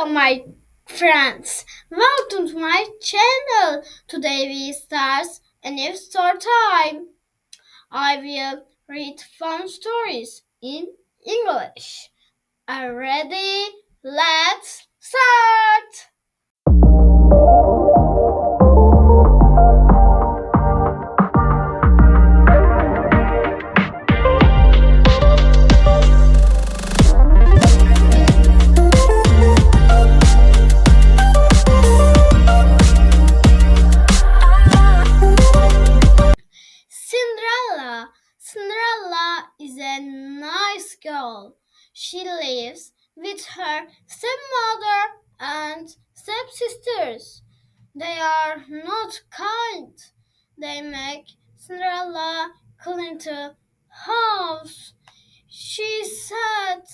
Hello, my friends. Welcome to my channel. Today we start a new story time. I will read fun stories in English. Are ready? Girl. She lives with her stepmother and stepsisters. They are not kind. They make Cinderella clean the house. She said,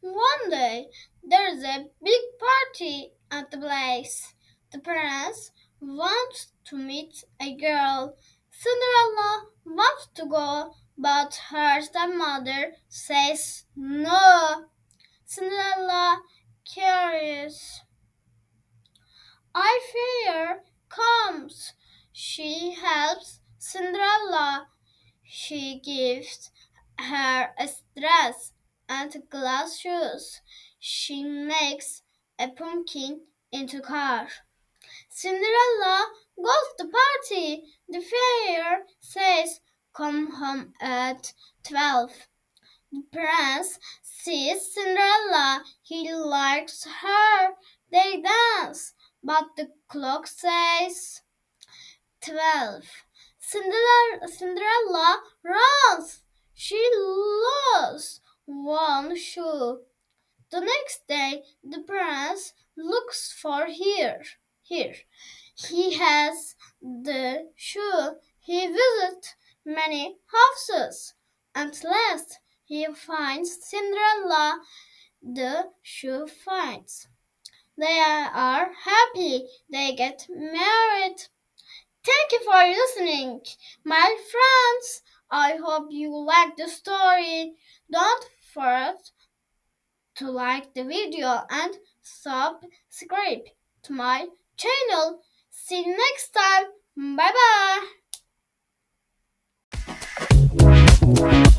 One day there's a big party at the place. The prince wants to meet a girl. Cinderella wants to go, but her stepmother says no. Cinderella curious. I fear comes. She helps Cinderella. She gives her a dress and glass shoes. She makes a pumpkin into a car. Cinderella goes to party. The fairy says, "Come home at twelve." The prince sees Cinderella. He likes her. They dance, but the clock says twelve. Cinderella, Cinderella runs. She loses one shoe. The next day, the prince looks for her. Here, he has the shoe. He visits many houses. At last, he finds Cinderella. The shoe finds. They are happy. They get married. Thank you for listening, my friends. I hope you like the story. Don't forget to like the video and subscribe to my channel. See you next time. Bye bye. Thank you.